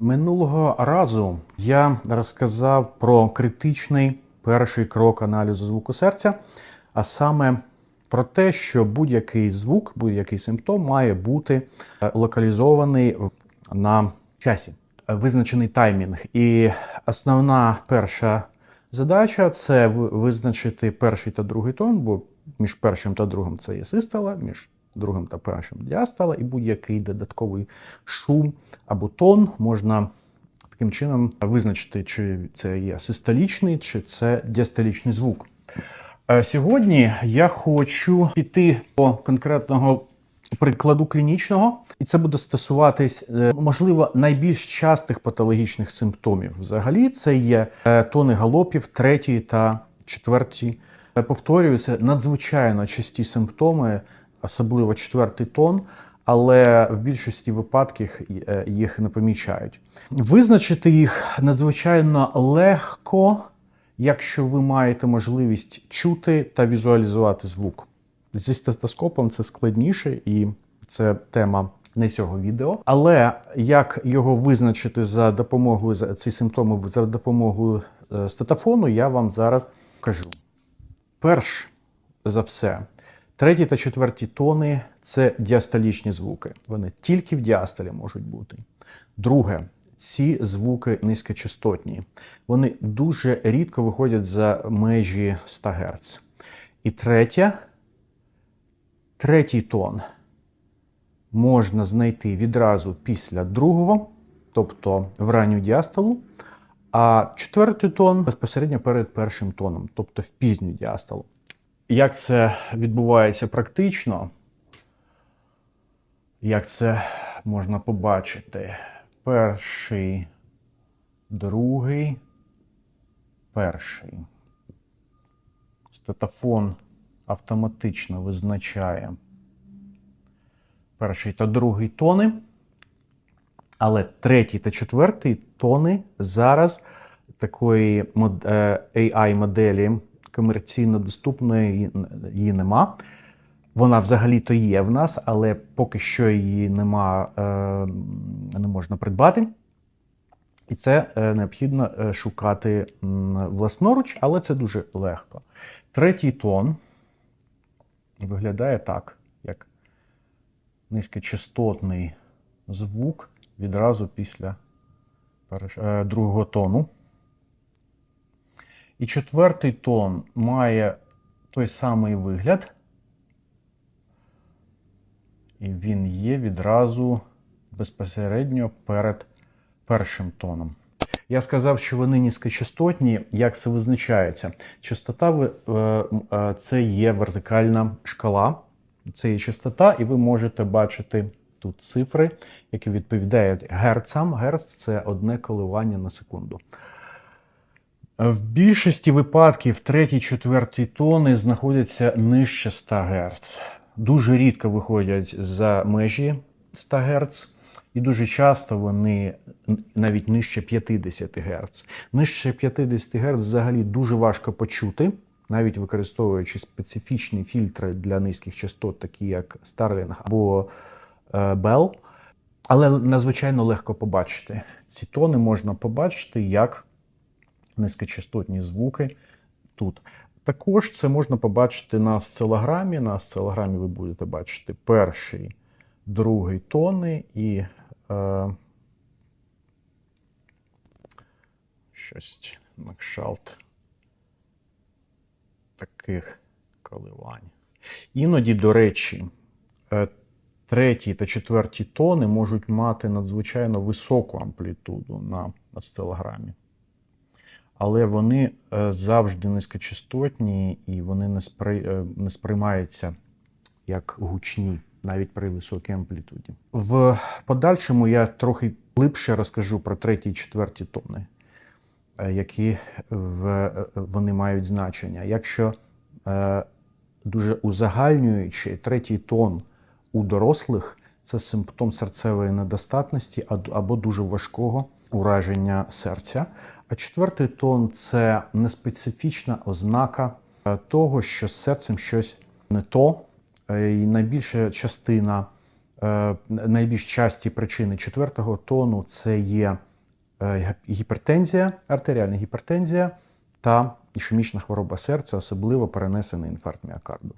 Минулого разу я розказав про критичний перший крок аналізу звуку серця, а саме про те, що будь-який звук, будь-який симптом має бути е, локалізований на часі, визначений таймінг. І основна перша задача це визначити перший та другий тон, бо між першим та другим це є систола, між другим та першим діастала, і будь-який додатковий шум або тон можна таким чином визначити, чи це є систолічний, чи це діастолічний звук. Е, Сьогодні я хочу піти по конкретного прикладу клінічного, і це буде стосуватись, е, можливо, найбільш частих патологічних симптомів. Взагалі, це є е, тони галопів, третій та четвертій. Повторюю, це надзвичайно часті симптоми, особливо четвертий тон. Але в більшості випадків е, їх не помічають. Визначити їх надзвичайно легко, якщо ви маєте можливість чути та візуалізувати звук. Зі стетоскопом це складніше, і це тема не цього відео. Але як його визначити за допомогою ці симптоми за допомогою е, стетофону, я вам зараз кажу. Перш за все, треті та четверті тони це діастолічні звуки. Вони тільки в діастолі можуть бути. Друге, ці звуки низькочастотні. Вони дуже рідко виходять за межі 100 Гц. І третє, третій тон можна знайти відразу після другого, тобто в ранню діастолу, а четвертий тон безпосередньо перед першим тоном, тобто в пізню діастолу. Як це відбувається практично? Як це можна побачити? Перший, другий, перший. Стетофон автоматично визначає перший та другий тони, але третій та четвертий тони зараз такої е, AI-моделі комерційно доступної її- нема. Вона взагалі-то є в нас, але поки що її нема, е, не можна придбати. І це е, необхідно е, шукати власноруч, але це дуже легко. Третій тон виглядає так, як низькочастотний звук відразу після другого тону. І четвертий тон має той самий вигляд. І він є відразу безпосередньо перед першим тоном. Я сказав, що вони низькочастотні. Як це визначається? Частота е, е, це є вертикальна шкала. Це є частота, і ви можете бачити тут цифри, які відповідають герцам. Герц це одне коливання на секунду. В більшості випадків третій, четвертий тони знаходяться нижче 100 Гц. Дуже рідко виходять за межі 100 Гц, і дуже часто вони навіть нижче 50 Гц. Нижче 50 Гц взагалі дуже важко почути, навіть використовуючи специфічні фільтри для низьких частот, такі як Starlink або е, Bell. Але надзвичайно легко побачити. Ці тони можна побачити як низькочастотні звуки тут. Також це можна побачити на осцилограмі. На осцилограмі ви будете бачити перший, другий тони і е, щось на кшалт таких коливань. Іноді, до речі, е, треті та четверті тони можуть мати надзвичайно високу амплітуду на осцилограмі але вони е, завжди низькочастотні і вони не, спри... е, не сприймаються як гучні, навіть при високій амплітуді. В подальшому я трохи глибше розкажу про треті і четверті тони, е, які в... вони мають значення. Якщо дуже узагальнюючи третій тон у дорослих, це симптом серцевої недостатності або дуже важкого ураження серця. А четвертий тон це неспецифічна ознака е, того, що з серцем щось не то. Е, І найбільша частина, е, найбільш часті причини четвертого тону це є гіпертензія, артеріальна гіпертензія та ішемічна хвороба серця, особливо перенесений інфаркт міокарду.